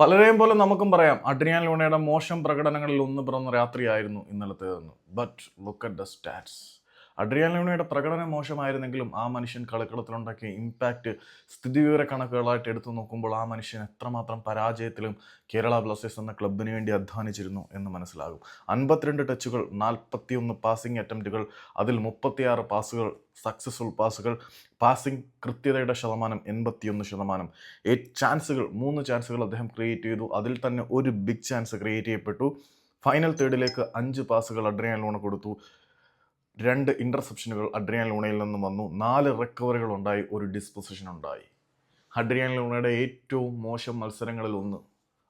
പലരെയും പോലെ നമുക്കും പറയാം അഡ്രിയാൻ ലൂണയുടെ മോശം പ്രകടനങ്ങളിൽ ഒന്ന് പിറന്ന രാത്രിയായിരുന്നു ഇന്നലത്തേതെന്ന്. But look at the stats Adrian ലൂണയുടെ പ്രകടനം മോശമായിരുന്നെങ്കിലും ആ മനുഷ്യൻ കളിക്കളത്തിലുണ്ടാക്കിയ ഇമ്പാക്റ്റ് സ്ഥിതിവിവര കണക്കുകളായിട്ട് എടുത്തു നോക്കുമ്പോൾ ആ മനുഷ്യൻ എത്രമാത്രം പരാജയത്തിലും കേരള ബ്ലാസ്റ്റേഴ്സ് എന്ന ക്ലബിന് വേണ്ടി അധ്വാനിച്ചിരുന്നു എന്ന് മനസ്സിലാകും. അൻപത്തിരണ്ട് ടച്ചുകൾ നാൽപ്പത്തിയൊന്ന് പാസിംഗ് അറ്റംപ്റ്റുകൾ അതിൽ മുപ്പത്തിയാറ് പാസുകൾ സക്സസ്ഫുൾ പാസുകൾ പാസിംഗ് കൃത്യതയുടെ ശതമാനം എൺപത്തിയൊന്ന് ശതമാനം. എയ്റ്റ് ചാൻസുകൾ മൂന്ന് ചാൻസുകൾ അദ്ദേഹം ക്രിയേറ്റ് ചെയ്തു. അതിൽ തന്നെ ഒരു ബിഗ് ചാൻസ് ക്രിയേറ്റ് ചെയ്യപ്പെട്ടു. ഫൈനൽ തേർഡിലേക്ക് അഞ്ച് പാസുകൾ അഡ്രിയാൻ ലോണ് കൊടുത്തു. രണ്ട് ഇന്റർസെപ്ഷനുകൾ അഡ്രിയൻ ലൂണയിൽ നിന്നും വന്നു. നാല് റിക്കവറികൾ ഉണ്ടായി ഒരു ഡിസ്പൊസിഷൻ ഉണ്ടായി. അഡ്രിയാൻ ലൂണയുടെ ഏറ്റവും മോശം മത്സരങ്ങളിൽ ഒന്ന്.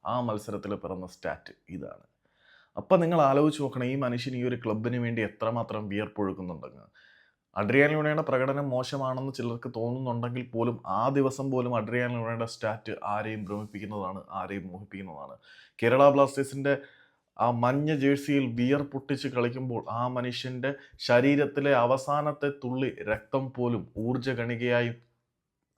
ആ മത്സരത്തിൽ പിറന്ന സ്റ്റാറ്റ് ഇതാണ്. അപ്പം നിങ്ങൾ ആലോചിച്ച് നോക്കണം ഈ മനുഷ്യൻ ഈ ഒരു ക്ലബിന് വേണ്ടി എത്രമാത്രം വിയർപ്പൊഴുക്കുന്നുണ്ടെന്ന്. അഡ്രിയൻ ലൂണയുടെ പ്രകടനം മോശമാണെന്ന് ചിലർക്ക് തോന്നുന്നുണ്ടെങ്കിൽ പോലും ആ ദിവസം പോലും അഡ്രിയാൻ ലൂണയുടെ സ്റ്റാറ്റ് ആരെയും ഭ്രമിപ്പിക്കുന്നതാണ് ആരെയും മോഹിപ്പിക്കുന്നതാണ്. കേരള ബ്ലാസ്റ്റേഴ്സിന്റെ ആ മഞ്ഞ ജേഴ്സിയിൽ ബിയർ പൊട്ടിച്ച് കളിക്കുമ്പോൾ ആ മനുഷ്യന്റെ ശരീരത്തിലെ അവസാനത്തെ തുള്ളി രക്തം പോലും ഊർജ കണികയായി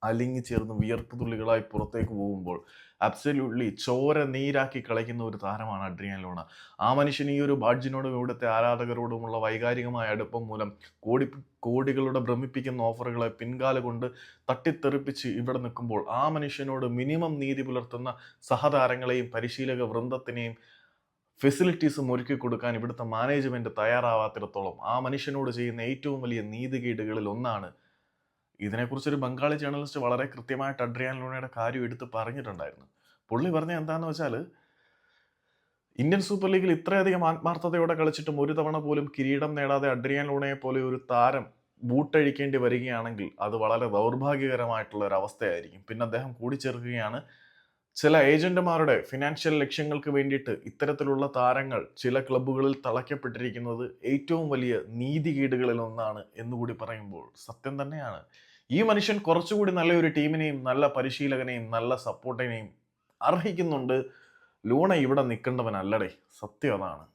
അലിങ്ങി ചേർന്ന് വിയർപ്പ് തുള്ളികളായി പുറത്തേക്ക് പോകുമ്പോൾ അബ്സല്യൂട്ട്ലി ചോര നീരാക്കി കളിക്കുന്ന ഒരു താരമാണ് അഡ്രിയൻ ലോണ. ആ മനുഷ്യൻ ഈ ഒരു ബാഡ്ജിനോടും ഇവിടുത്തെ ആരാധകരോടുമുള്ള വൈകാരികമായ അടുപ്പം മൂലം കോടി കോടികളുടെ ഭ്രമിപ്പിക്കുന്ന ഓഫറുകളെ പിൻകാല കൊണ്ട് തട്ടിത്തെറിപ്പിച്ച് ഇവിടെ നിൽക്കുമ്പോൾ ആ മനുഷ്യനോട് മിനിമം നീതി പുലർത്തുന്ന സഹതാരങ്ങളെയും പരിശീലക വൃന്ദത്തിനെയും ഫെസിലിറ്റീസും ഒരുക്കി കൊടുക്കാൻ ഇവിടുത്തെ മാനേജ്മെന്റ് തയ്യാറാവാത്തിടത്തോളം ആ മനുഷ്യനോട് ചെയ്യുന്ന ഏറ്റവും വലിയ നീതികേടുകളിൽ ഒന്നാണ്. ഇതിനെക്കുറിച്ചൊരു ബംഗാളി ജേർണലിസ്റ്റ് വളരെ കൃത്യമായിട്ട് അഡ്രിയാൻ ലൂണയുടെ കാര്യം എടുത്ത് പറഞ്ഞിട്ടുണ്ടായിരുന്നു. പുള്ളി പറഞ്ഞ എന്താണെന്ന് വെച്ചാൽ ഇന്ത്യൻ സൂപ്പർ ലീഗിൽ ഇത്രയധികം ആത്മാർത്ഥതയോടെ കളിച്ചിട്ടും ഒരു തവണ പോലും കിരീടം നേടാതെ അഡ്രിയാൻ ലൂണയെ പോലെ ഒരു താരം ബൂട്ടഴിക്കേണ്ടി വരികയാണെങ്കിൽ അത് വളരെ ദൗർഭാഗ്യകരമായിട്ടുള്ള ഒരു അവസ്ഥയായിരിക്കും പിന്നെ അദ്ദേഹം കൂടിച്ചേർക്കുകയാണ്. ചില ഏജന്റുമാരുടെ ഫിനാൻഷ്യൽ ലക്ഷ്യങ്ങൾക്ക് വേണ്ടിയിട്ട് ഇത്തരത്തിലുള്ള താരങ്ങൾ ചില ക്ലബ്ബുകളിൽ തളയ്ക്കപ്പെട്ടിരിക്കുന്നത് ഏറ്റവും വലിയ നീതികേടുകളിൽ ഒന്നാണ് എന്നുകൂടി പറയുമ്പോൾ സത്യം തന്നെയാണ്. ഈ മനുഷ്യൻ കുറച്ചുകൂടി നല്ലൊരു ടീമിനെയും നല്ല പരിശീലകനെയും നല്ല സപ്പോർട്ടിനെയും അർഹിക്കുന്നുണ്ട്. ലൂണ ഇവിടെ നിൽക്കേണ്ടവനല്ലടേ. സത്യം അതാണ്.